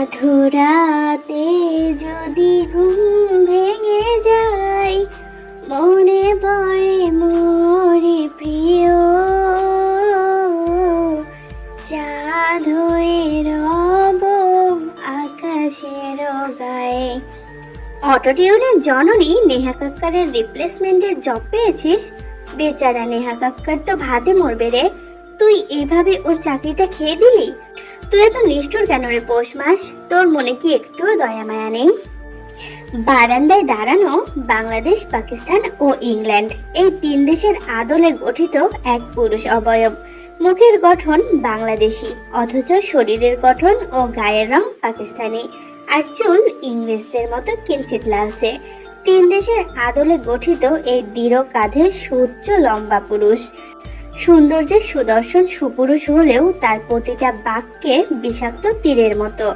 আধরাতে যদি ঘুম ভেঙে যায়, মনে পড়ে মোরে প্রিয়। চাঁদ হয়ে রব আকাশের গায়ে। অটোটিউনের জননী নেহা কাক্কারের রিপ্লেসমেন্টের জব পেয়েছিস? বেচারা নেহা কাক্কার তো ভাতে মরবে রে। তুই এভাবে ওর চাকরিটা খেয়ে দিলি? তুই এত নিষ্ঠুর কেন রে পৌষ মাস? তোর মনে কি একটুও দয়া মায়া নেই? বারান্দায় দাঁড়ানো বাংলাদেশ, পাকিস্তান ও ইংল্যান্ড, এই তিন দেশের আদলে গঠিত এক পুরুষ অবয়ব। মুখের গঠন বাংলাদেশি, অথচ শরীরের গঠন ও গায়ের রং পাকিস্তানি, আর চুল ইংরেজদের মতো কিঞ্চিত লালচে। তিন দেশের আদলে গঠিত এই দৃঢ় কাঁধের সুউচ্চ লম্বা পুরুষ। সৌন্দর্যের সুদর্শন সুপুরুষ হলেও তার প্রতিটা বাক্যে বিষাক্ত তীরের মতো।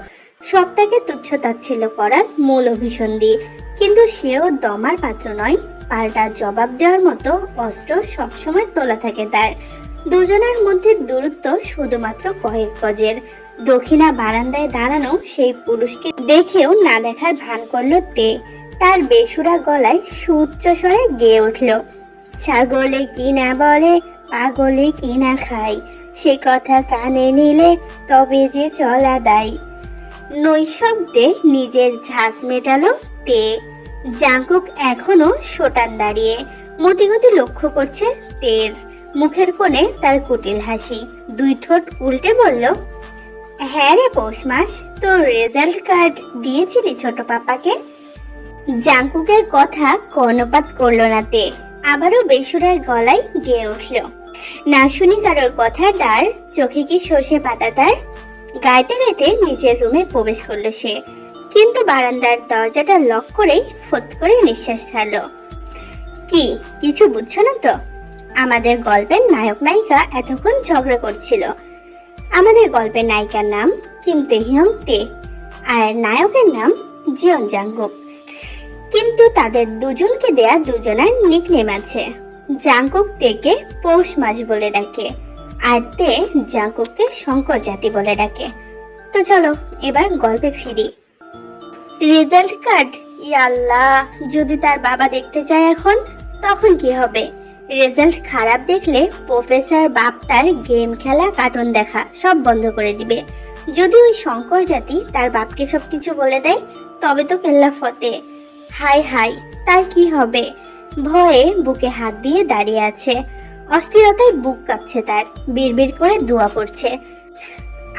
সবটাকে তুচ্ছ তাচ্ছিল্য করার মূল অভিসন্ধি। কিন্তু সেও দমার পাত্র নয়, পাল্টা জবাব দেওয়ার মতো অস্ত্র সবসময় তোলা থাকে তার। দুজনের মধ্যে দূরত্ব শুধুমাত্র কয়েক গজের। দক্ষিণা বারান্দায় দাঁড়ানো সেই পুরুষকে দেখেও না দেখার ভান করল তে। তার বেসুরা গলায় সুউচ্চ স্বরে গেয়ে উঠল, ছাগলে কি না বলে? পাগলে কি না খাই। সে কথা কানে নিলে তবে যে চলা দায়। নৈশব্দে নিজের ঝাঁস মেটালো তে। জাঙ্কুক এখনও সোটান দাঁড়িয়ে। মতিগতি লক্ষ্য করছে তের। মুখের কোণে তার কুটিল হাসি। দুই ঠোঁট উল্টে বলল হ্যাঁ রে পৌষ মাস, তোর রেজাল্ট কার্ড দিয়েছিলি ছোট পাপাকে? জাঙ্কুকের কথা কর্ণপাত করল না তে। আবারও বেসুরার গলায় গেয়ে উঠল না শুনি কারোর কথা, তার চোখে কি সর্ষে পাতা তার? গাইতে গাইতে নিজের রুমে প্রবেশ করল সে। কিন্তু বারান্দার দরজাটা লক করেই ফোত করে নিঃশ্বাস ছাড়লো। কি, কিছু বুঝছ না তো? আমাদের গল্পের নায়ক নায়িকা এতক্ষণ ঝগড়া করছিল। আমাদের গল্পের নায়িকার নাম কিম তেহিয়ং তে, আর নায়কের নাম জিয়ন জাঙ্গুক কিন্তু তাদের দুজনকে দেয়া দুজনের নিকনেম আছে। জাঙ্কুক তেকে পৌষ মাস বলে ডাকে, আর তে জাঙ্কুককে শঙ্কর জাতি বলে ডাকে। তো চলো, এবার গল্পে ফিরি। Result card? ইয়াল্লাহ, যদি তার বাবা দেখতে চায় এখন, তখন কি হবে? রেজাল্ট খারাপ দেখলে প্রফেসর বাপ তার গেম খেলা, কার্টুন দেখা, সব বন্ধ করে দিবে। যদি ওই শঙ্কর জাতি তার বাপকে সবকিছু বলে দেয়, তবে তো কেল্লা ফতে। হাই হাই তার কি হবে? ভয়ে বুকে হাত দিয়ে দাঁড়িয়ে আছে। অস্থিরতায় বুক কাঁপছে তার, বিড়বিড় করে দোয়া পড়ছে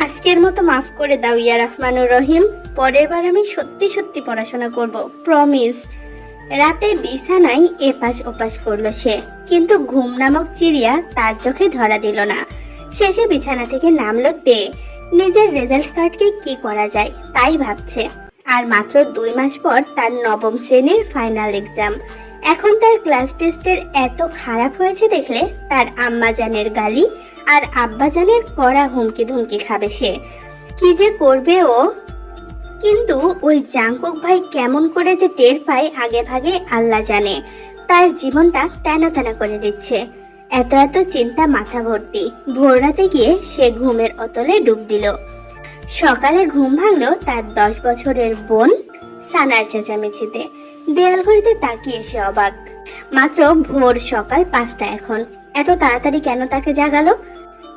আজকের মতো মাফ করে দাও ইয়া রহমানুর রহিম, পরের বার আমি সত্যি সত্যি পড়াশোনা করব প্রমিস রাতে বিছানায় এপাশ ওপাশ করল সে, কিন্তু ঘুম নামক চিড়িয়া তার চোখে ধরা দিল না। শেষে বিছানা থেকে নামলো তে, নিজের রেজাল্ট কার্ডকে কি করা যায়, তাই ভাবছে। আর মাত্র দুই মাস পর তার নবম শ্রেণির ফাইনাল এক্সাম এখন তার ক্লাস টেস্টের এত খারাপ হয়েছে দেখলে তার আম্মাজানের গালি আর আব্বাজানের কড়া হুমকি ধুমকি খাবে সে। কি যে করবে ও? কিন্তু ওই জাঙ্কুক ভাই কেমন করে যে টের পায় আগে ভাগে আল্লাহ জানে। তার জীবনটা তেনা তেনা করে দিচ্ছে। এত এত চিন্তা মাথা ভর্তি। ভোর রাতে গিয়ে সে ঘুমের অতলে ডুব দিল। সকালে ঘুম ভাঙলো তার দশ বছরের বোন সানার চেঁচামেচিতে। দেয়াল ঘড়িতে তাকিয়ে সে অবাক। মাত্র ভোর সকাল পাঁচটা এখন। এত তাড়াতাড়ি কেন তাকে জাগালো?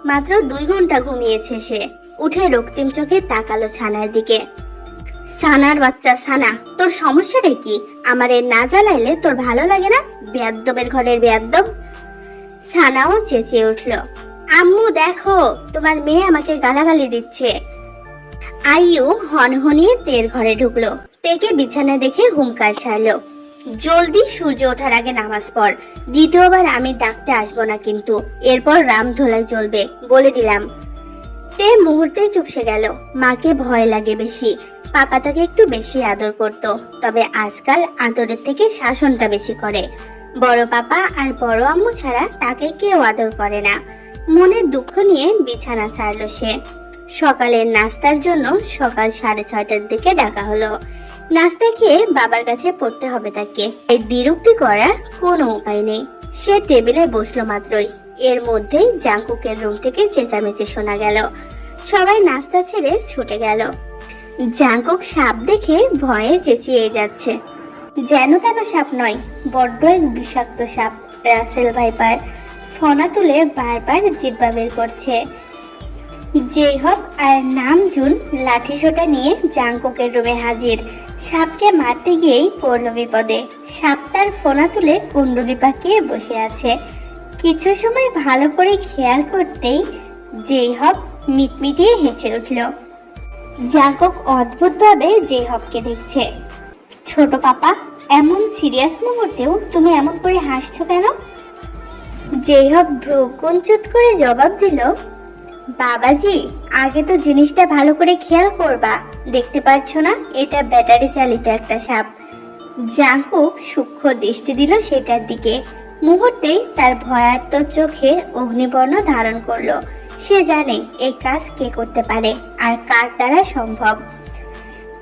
মাত্র দুই ঘণ্টা ঘুমিয়েছে সে। উঠে রক্তিম চোখে তাকালো ছানার দিকে। সানার বাচ্চা সানা, তোর সমস্যাটা কি? আমারে না জ্বালাইলে তোর ভালো লাগে না? বেয়াদ্দবের ঘরের বেয়াদ্দব। সানাও চেঁচিয়ে উঠল, আম্মু, দেখো, তোমার মেয়ে আমাকে গালাগালি দিচ্ছে। আইয়ু হনহনিয়ে তের ঘরে ঢুকলো। তেকে বিছানা দেখে হুঙ্কার ছাড়লো। জলদি সূর্য ওঠার আগে নামাজ পড়। দ্বিতীয়বার আমি ডাকতে আসব না কিন্তু। এরপর রাম ধোলাই চলবে বলে দিলাম। তে মুহূর্তে চুপসে গেল। মাকে ভয় লাগে বেশি। পাপা তাকে একটু বেশি আদর করত। তবে আজকাল আদরের থেকে শাসনটা বেশি করে। বড় পাপা আর বড় আম্মু ছাড়া তাকে কেউ আদর করে না। মনে দুঃখ নিয়ে বিছানা ছাড়লো সে। সকালের নাস্তার জন্য সকাল সাড়ে ছয়টার দিকে ডাকা হলো। নাস্তা খেয়ে বাবার কাছে পড়তে হবে তাকে। এই বিরক্তি করার কোনো উপায় নেই। সে টেবিলে বসল মাত্রই। এর মধ্যেই জাঙ্কুকের রুম থেকে চেঁচামেচি শোনা গেল। সবাই নাস্তা ছেড়ে ছুটে গেল। জাঙ্কুক সাপ দেখে ভয়ে চেঁচিয়ে যাচ্ছে। যেন তেন সাপ নয়, বড্ড এক বিষাক্ত সাপ, রাসেল ভাইপার। ফনা তুলে বারবার জিব্বা বের করছে। হোক, আর নামজুন লাঠি সোটা নিয়ে জাঙ্কুকের রুমে হাজির। সাপকে মারতে গিয়েই পড়ল বিপদে। সাপ তার ফোনা তুলে কুণ্ডলি পাকিয়ে বসে আছে। কিছু সময় ভালো করে খেয়াল করতেই যেই হক মিটমিটিয়ে হেসে উঠল। জাঙ্কুক অদ্ভুতভাবে যেই হককে দেখছে। ছোট পাপা, এমন সিরিয়াস মুহূর্তেও তুমি এমন করে হাসছো কেন? যেই হক ভ্রু করে জবাব দিল বাবাজি, আগে তো জিনিসটা ভালো করে খেয়াল করবা। দেখতে পারছ না? এটা ব্যাটারি চালিত একটা সাপ। জাঙ্কুক সূক্ষ্ম দৃষ্টি দিল সেটার দিকে। মুহূর্তেই তার ভয়ার্ত চোখে অগ্নিবর্ণ ধারণ করল। সে জানে এই কাজ কে করতে পারে আর কার দ্বারা সম্ভব।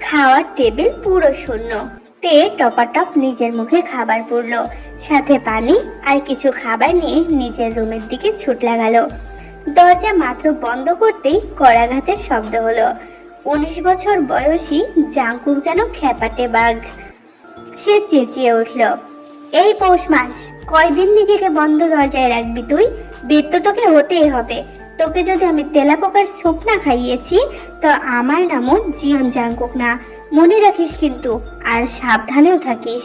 খাওয়ার টেবিল পুরো শূন্য। তে টপাটপ নিজের মুখে খাবার পড়ল। সাথে পানি আর কিছু খাবার নিয়ে নিজের রুমের দিকে ছুট লাগালো। দরজা মাত্র বন্ধ করতেই করাঘাতের শব্দ হলো। উনিশ বছর বয়সী জাঙ্কুক যেন খ্যাপাটে বাঘ। সে চেঁচিয়ে উঠল, এই পৌষ মাস, কয়দিন নিজেকে বন্ধ দরজায় রাখবি তুই? বের তো তোকে হতেই হবে। তোকে যদি আমি তেলাপোকার স্যুপ না খাইয়েছি, তো আমার নামও জিয়ন জাঙ্কুক না। মনে রাখিস কিন্তু, আর সাবধানেও থাকিস।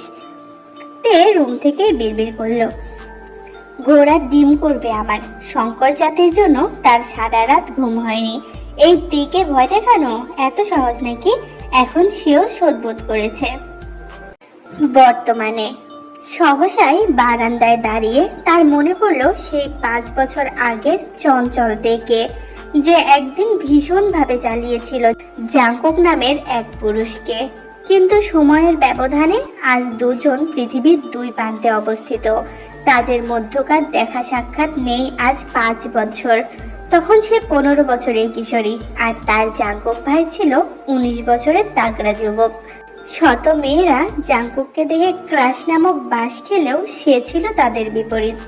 তে রুম থেকে বিড়বিড় করল ঘোড়া ডিম করবে আমার। শঙ্কর জাতির জন্য তার সারা রাত ঘুম হয়নি। এই দিকে ভয় দেখানো এত সহজ নাকি? এখন সেও শোধবোধ করেছে। বর্তমানে সহসাই বারান্দায় দাঁড়িয়ে তার মনে পড়ল সেই পাঁচ বছর আগের চঞ্চল দেখে, যে একদিন ভীষণভাবে চালিয়েছিল জাঙ্কুক নামের এক পুরুষকে। কিন্তু সময়ের ব্যবধানে আজ দুজন পৃথিবীর দুই প্রান্তে অবস্থিত। তাদের মধ্যকার দেখা সাক্ষাৎ নেই আজ পাঁচ বছর। তখন সে পনেরো বছরের কিশোরী, আর তার জাঙ্কুক ভাই ছিল উনিশ বছরের তাগড়া যুবক। শত মেয়েরা জাঙ্কুককে দেখে ক্রাশ নামক বাস খেলেও সে ছিল তাদের বিপরীত।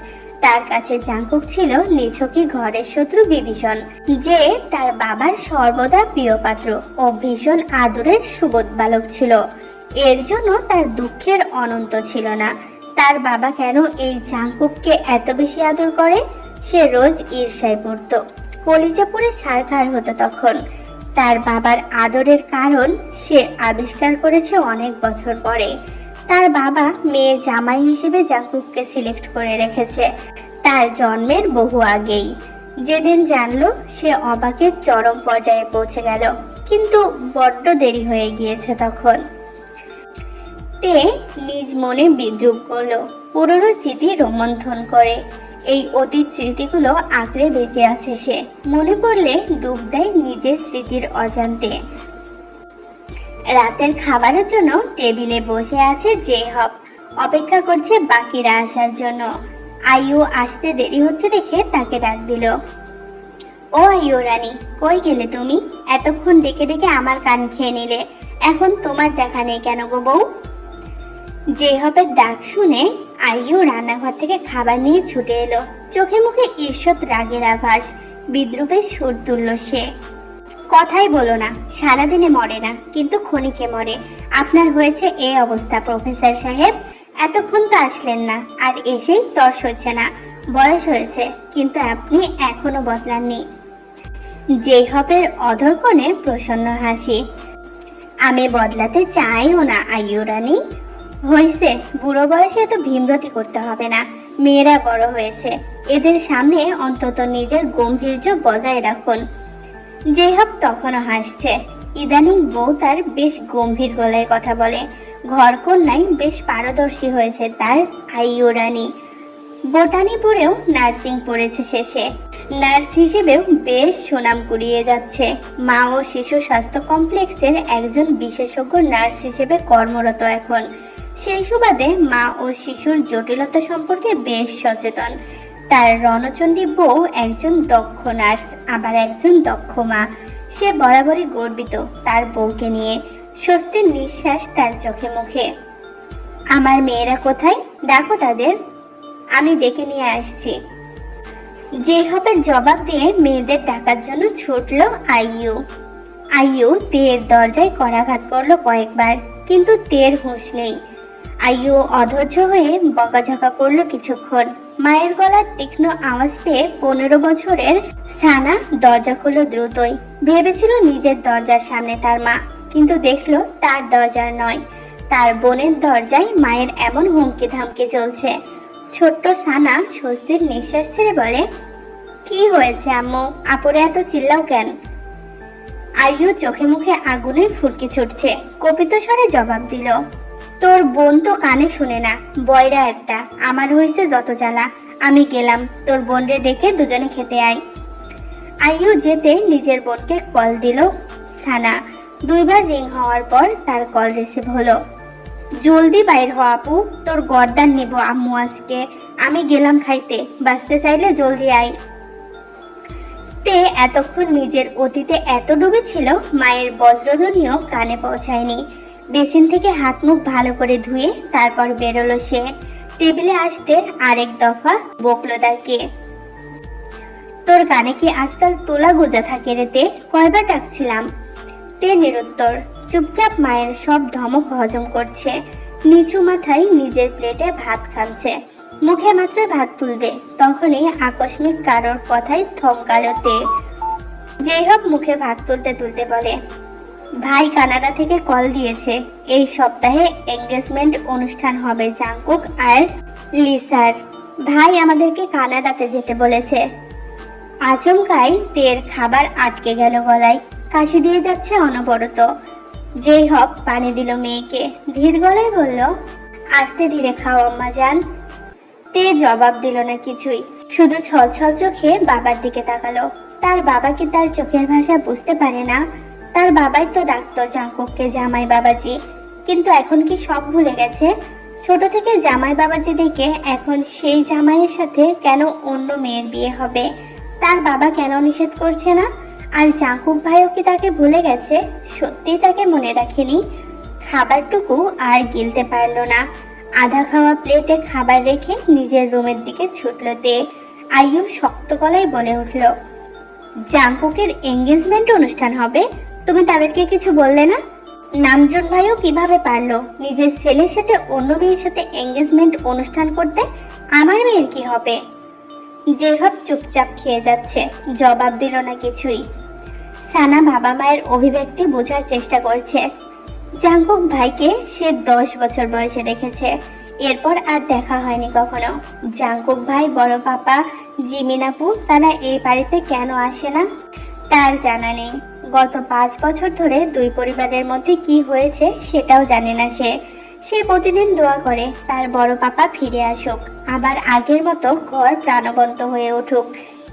তার কাছে জাঙ্কুক ছিল নিছকি ঘরের শত্রু বিভীষণ, যে তার বাবার সর্বদা প্রিয় পাত্র ও ভীষণ আদরের সুবোধ বালক ছিল। এর জন্য তার দুঃখের অনন্ত ছিল না। তার বাবা কেন এই জাঙ্কুককে এত বেশি আদর করে? সে রোজ ঈর্ষায় পড়ত। কলিজা পুরে হতো তখন। তার বাবার আদরের কারণ সে আবিষ্কার করেছে অনেক বছর পরে। তার বাবা মেয়ে জামাই হিসেবে জাঙ্কুককে সিলেক্ট করে রেখেছে। তার জন্মের বহু আগেই। যেদিন জানলো, সে অবাকের চরম পর্যায়ে পৌঁছে গেল। কিন্তু বড্ড দেরি হয়ে গিয়েছে তখন। তে নিজ মনে বিদ্রুপ করল। পুরনো স্মৃতি রোমন্থন করে। এই অতীত স্মৃতিগুলো আঁকড়ে বেঁচে আছে সে। মনে পড়লে ডুব দেয় নিজের স্মৃতির অজান্তে। রাতের খাবারের জন্য টেবিলে বসে আছে জে হপ অপেক্ষা করছে বাকিরা আসার জন্য। আইও আসতে দেরি হচ্ছে দেখে তাকে ডাক দিল। ও আইও রানী, কই গেলে তুমি? এতক্ষণ ডেকে ডেকে আমার কান খেয়ে নিলে। এখন তোমার দেখা নেই কেন গো বউ? যে হবে ডাক শুনে আইও রান্নাঘর থেকে খাবার নিয়ে ছুটে এলো। চোখে মুখে ঈর্ষৎ রাগের আভাস, বিদ্রুপের সুর তুলল সে। কথাই বলো না, সারাদিনে মরে না, কিন্তু ক্ষণিকে মরে। আপনার হয়েছে এই অবস্থা, প্রফেসর সাহেব। এতক্ষণ তো আসলেন না, আর এসেই তর্স হচ্ছে না। বয়স হয়েছে, কিন্তু আপনি এখনও বদলাননি। যেই হবের অধরকণে প্রসন্ন হাসি। আমি বদলাতে চাইও না, আইয়ু রানী। হয়েছে বুড়ো বয়সে এত ভীমরতি করতে হবে না। মেয়েরা বড় হয়েছে। এদের সামনে অন্তত নিজের গম্ভীর্য বজায় রাখুন। যেহব তখনও হাসছে। ইদানিং বউ তার বেশ গম্ভীর গলায় কথা বলে। ঘর কন্যায় বেশ পারদর্শী হয়েছে তার আইয়ু রানী। বোটানি পড়েও নার্সিং পড়েছে শেষে। নার্স হিসেবেও বেশ সুনাম কুড়িয়ে যাচ্ছে। মা ও শিশু স্বাস্থ্য কমপ্লেক্সের একজন বিশেষজ্ঞ নার্স হিসেবে কর্মরত এখন। সেই সুবাদে মা ও শিশুর জটিলতা সম্পর্কে বেশ সচেতন। তার রণচণ্ডী বউ একজন দক্ষ নার্স, আবার একজন দক্ষ মা। সে বরাবরই গর্বিত তার বউকে নিয়ে। স্বস্তির নিঃশ্বাস তার চোখে মুখে। আমার মেয়েরা কোথায়? ডাকো তাদের। আমি ডেকে নিয়ে আসছি। যে হবে জবাব দিয়ে মেয়েদের ডাকার জন্য ছুটল আইইউ আইয়ু, তের দরজায় করাঘাত করল কয়েকবার, কিন্তু তের হুঁশ নেই। আইয়ু অধৈর্য হয়ে বকাঝকা করল কিছুক্ষণ। মায়ের গলার তীক্ষ্ণ আওয়াজ পেয়ে পনেরো বছরের সানা দরজা খুললো দ্রুতই। ভেবেছিল নিজের দরজার সামনে তার মা, কিন্তু দেখল তার দরজার নয়। তার বোনের দরজায় মায়ের এমন হুমকি ধামকি চলছে। ছোট্ট সানা স্বস্তির নিঃশ্বাস ছেড়ে বলে, কি হয়েছে আম্মু? আপুরে এত চিল্লাও কেন? আইয়ু চোখে মুখে আগুনের ফুলকি ছুটছে। কপিত স্বরে জবাব দিল তোর বোন তো কানে শুনে না, বয়রা একটা। আমার হয়েছে যত জ্বালা, আমি গেলাম, তোর বোনরে ডেকে দুজনে খেতে আয়। আইয়ু যেতে নিজের বোনকে কল দিল সানা। দুইবার রিং হওয়ার পর তার কল রিসিভ হলো। জলদি বাইর হ আপু, তোর গর্দান নিব আম্মু আজকে, আমি গেলাম খাইতে, বাঁচতে চাইলে জলদি আয়। তে এতক্ষণ নিজের অতীতে এত ডুবেছিল মায়ের বজ্রধ্বনিও কানে পৌঁছায়নি। বেসিন থেকে হাত মুখ ভালো করে ধুয়ে তারপর বেরোলো সে। টেবিলে আসতে আরেক দফা বকলো তাকে। তোর গানে কি আজকাল তোলা গোজা থাকে রে তে? কয়বার ডাকছিলাম? তে নিরুত্তর, চুপচাপ মায়ের সব ধমক হজম করছে। নিচু মাথায় নিজের প্লেটে ভাত খাচ্ছে। মুখে মাত্র ভাত তুলবে, তখনই আকস্মিক কারোর কথায় থমকালো তে। যেই হোক মুখে ভাত তুলতে তুলতে বলে ভাই কানাডা থেকে কল দিয়েছে। এই সপ্তাহে এঙ্গেজমেন্ট অনুষ্ঠান হবে জাংকুক আর লিসার। ভাই আমাদেরকে কানাডাতে যেতে বলেছে। আচমকাই তের খাবার আটকে গেল গলায়। কাশি দিয়ে যাচ্ছে অনবরত। যেই হক, পানি দিল মেয়েকে। ধীর গলায় বলল, আস্তে ধীরে খাও, আম্মা যান তে জবাব দিল না কিছুই। শুধু ছল ছল চোখে বাবার দিকে তাকালো। তার বাবা কি তার চোখের ভাষা বুঝতে পারে না? তার বাবাই তো ডাকতো জাঙ্কুককে জামাই বাবাজি। কিন্তু এখন কি সব ভুলে গেছে? ছোট থেকে জামাই বাবাজি ডেকে এখন সেই জামাইয়ের সাথে কেন অন্য মেয়ের বিয়ে হবে? তার বাবা কেন নিষেধ করছে না? আর জাঙ্কুক ভাইও কি তাকে ভুলে গেছে? সত্যিই তাকে মনে রাখেনি? খাবারটুকু আর গিলতে পারল না। আধা খাওয়া প্লেটে খাবার রেখে নিজের রুমের দিকে ছুটল তে। আইয়ুব শক্ত গলায় বলে উঠল জাঙ্কুকের এঙ্গেজমেন্ট অনুষ্ঠান হবে? তুমি তাদেরকে কিছু বললে না? নামজন ভাইও কীভাবে পারল? নিজের ছেলের সাথে অন্য মেয়ের সাথে এঙ্গেজমেন্ট অনুষ্ঠান করতে আমার মেয়ের কি হবে? জেহব চুপচাপ খেয়ে যাচ্ছে, জবাব দিল না কিছুই। সানা বাবা মায়ের অভিব্যক্তি বোঝার চেষ্টা করছে। জাঙ্কুক ভাইকে সে দশ বছর বয়সে দেখেছে। এরপর আর দেখা হয়নি কখনো। জাঙ্কুক ভাই, বড় পাপা, জিমিনাপু, তারা এই বাড়িতে কেন আসে না? তার জানা নেই। গত পাঁচ বছর ধরে দুই পরিবারের মধ্যে কি হয়েছে সেটাও জানে না সে। সে প্রতিদিন দোয়া করে, তার বড় পাপা ফিরে আসুক। আবার আগের মতো ঘর প্রাণবন্ত হয়ে উঠুক।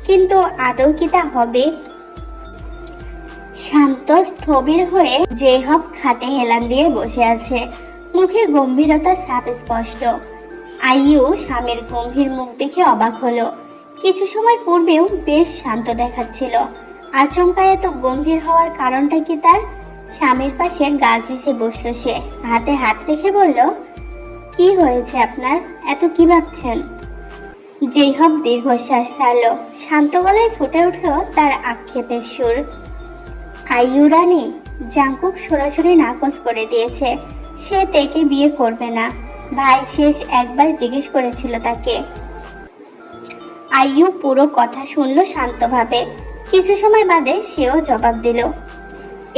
কিন্তু আদৌ কি তা হবে? শান্ত, স্থবির হয়ে জেহব খাটে হেলান দিয়ে বসে আছে। মুখে গম্ভীরতা সাপ স্পষ্ট আইয়ু স্বামীর গম্ভীর মুখ দেখে অবাক হলো। কিছু সময় পূর্বেও বেশ শান্ত দেখাচ্ছিল। আচমকা এত গম্ভীর হওয়ার কারণটা কি তার? স্বামীর পাশে গা ঘেসে বসল সে। হাতে হাত রেখে বলল, কি হয়েছে আপনার? এত কি ভাবছেন? যেই হোক দীর্ঘশ্বাস ছাড়লো। শান্ত গলায় ফুটে উঠল তার আক্ষেপের সুর। আইয়ু রানী জাঙ্কুক সরাসরি নাকচ করে দিয়েছে। সে তেকে বিয়ে করবে না। ভাই শেষ একবার জিজ্ঞেস করেছিল তাকে। আইয়ু পুরো কথা শুনলো শান্তভাবে। কিছু সময় বাদে সেও জবাব দিল,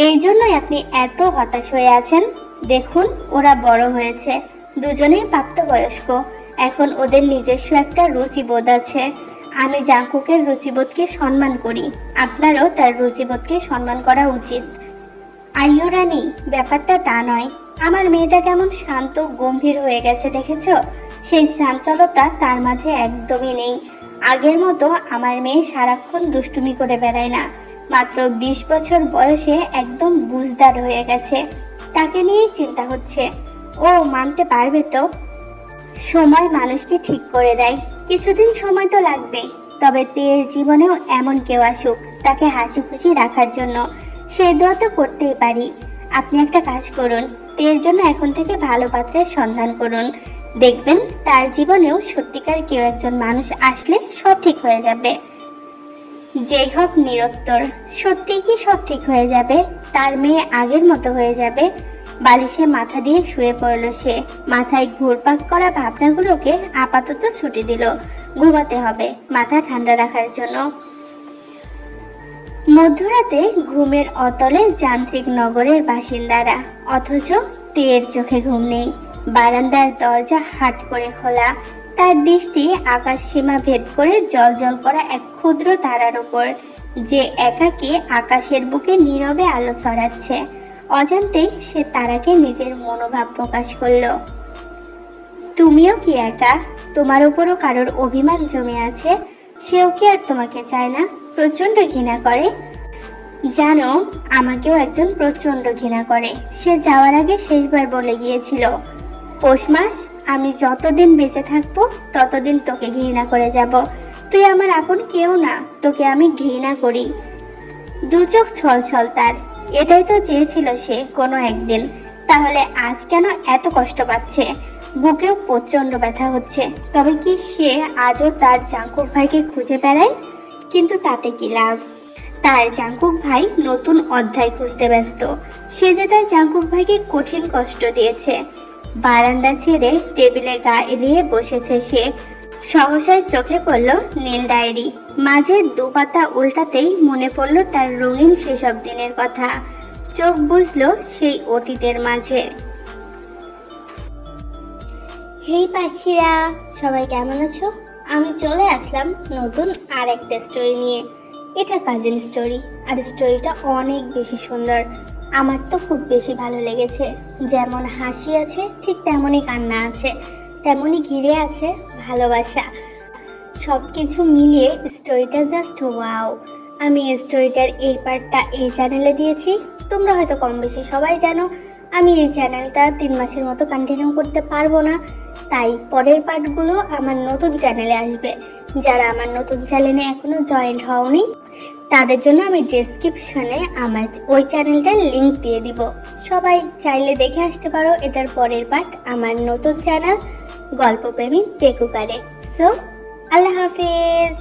এই জন্যই আপনি এত হতাশ হয়ে আছেন। দেখুন, ওরা বড় হয়েছে। দুজনেই প্রাপ্তবয়স্ক। এখন ওদের নিজস্ব একটা রুচিবোধ আছে। আমি জাঙ্কুকের রুচিবোধকে সম্মান করি। আপনারও তার রুচিবোধকে সম্মান করা উচিত। আইয়ো রানী, ব্যাপারটা তা নয়। আমার মেয়েটা কেমন শান্ত, গম্ভীর হয়ে গেছে, দেখেছ? সেই চাঞ্চলতা তার মাঝে একদমই নেই। আগের মতো আমার মেয়ে সারাক্ষণ দুষ্টুমি করে বেড়ায় না। মাত্র বিশ বছর বয়সে একদম বুঝদার হয়ে গেছে। তাকে নিয়েই চিন্তা হচ্ছে। ও মানতে পারবে তো? সময় মানুষকে ঠিক করে দেয়। কিছুদিন সময় তো লাগবে তবে তের জীবনেও এমন কেউ আসুক, তাকে হাসি খুশি রাখার জন্য। সেই দোয়া তো করতেই পারি। আপনি একটা কাজ করুন। তের জন্য এখন থেকে ভালো পাত্রের সন্ধান করুন। দেখবেন, তার জীবনেও সত্যিকার কেউ একজন মানুষ আসলে সব ঠিক হয়ে যাবে। যেই হোক নিরত্তর সত্যি কি সব ঠিক হয়ে যাবে? তার মেয়ে আগের মতো হয়ে যাবে। বালিশে মাথা দিয়ে শুয়ে পড়ল সে। মাথায় ঘুরপাক করা ভাবনাগুলোকে আপাতত ছুটি দিল। ঘুমাতে হবে, মাথা ঠান্ডা রাখার জন্য। মধ্যরাতে ঘুমের অতলে যান্ত্রিক নগরের বাসিন্দারা, অথচ তের চোখে ঘুম নেই। বারান্দার দরজা হাট করে খোলা। তার দৃষ্টি আকাশ সীমা ভেদ করে জল জল করা এক ক্ষুদ্র তারার উপর, যে একাকী আকাশের বুকে নীরবে আলো ছড়াচ্ছে। অজান্তেই সে তারাকে নিজের মনোভাব প্রকাশ করল। তুমিও কি একা? তোমার উপরও কারোর অভিমান জমে আছে? সেও কি আর তোমাকে চায় না? প্রচণ্ড ঘৃণা করে? জানো, আমাকেও একজন প্রচণ্ড ঘৃণা করে। সে যাওয়ার আগে শেষবার বলে গিয়েছিল পৌষ মাস আমি যতদিন বেঁচে থাকব, ততদিন তোকে ঘৃণা করে যাব। তুই আমার আপন কেউ না, তোকে আমি ঘৃণা করি। দু চোখ ছল ছল তার। এটাই তো চেয়েছিল সে কোনো একদিন। তাহলে আজ কেন এত কষ্ট পাচ্ছে? বুকেও প্রচণ্ড ব্যথা হচ্ছে। তবে কি সে আজও তার জাঙ্কুক ভাইকে খুঁজে বেড়ায়? কিন্তু তাতে কি লাভ? তার জাঙ্কুক ভাই নতুন অধ্যায় খুঁজতে ব্যস্ত। সে যে তার জাঙ্কুক ভাইকে কঠিন কষ্ট দিয়েছে। বারান্দা ছেড়ে টেবিলে গা এলিয়ে বসেছে সে। সহসায় চোখে পড়ল নীল ডায়েরি। মাঝে দুপাতা উল্টাতেই মনে পড়ল তার রঙিন সেসব দিনের কথা। চোখ বুঝলো সেই অতীতের মাঝে। হেই পাখিরা, সবাই কেমন আছো? আমি চলে আসলাম নতুন আর একটা স্টোরি নিয়ে। এটা কাজিন স্টোরি আর স্টোরিটা অনেক বেশি সুন্দর। আমার তো খুব বেশি ভালো লেগেছে। যেমন হাসি আছে, ঠিক তেমনই কান্না আছে। তেমনই ঘিরে আছে ভালোবাসা। সব কিছু মিলিয়ে স্টোরিটা জাস্ট ওয়াও আমি এই স্টোরিটার এই পার্টটা এই চ্যানেলে দিয়েছি। তোমরা হয়তো কম বেশি সবাই জানো, আমি এই চ্যানেলটা তিন মাসের মতো কন্টিনিউ করতে পারব না। তাই পরের পার্টগুলো আমার নতুন চ্যানেলে আসবে। যারা আমার নতুন চ্যানেলে এখনও জয়েন্ট হওনি তাদের জন্য আমি ডেসক্রিপশনে আমার ওই চ্যানেলটার লিঙ্ক দিয়ে দিব। সবাই চাইলে দেখে আসতে পারো, এটার পরের পার্ট আমার নতুন চ্যানেল গল্পপ্রেমী পেকুকারে সো আল্লাহ হাফিজ!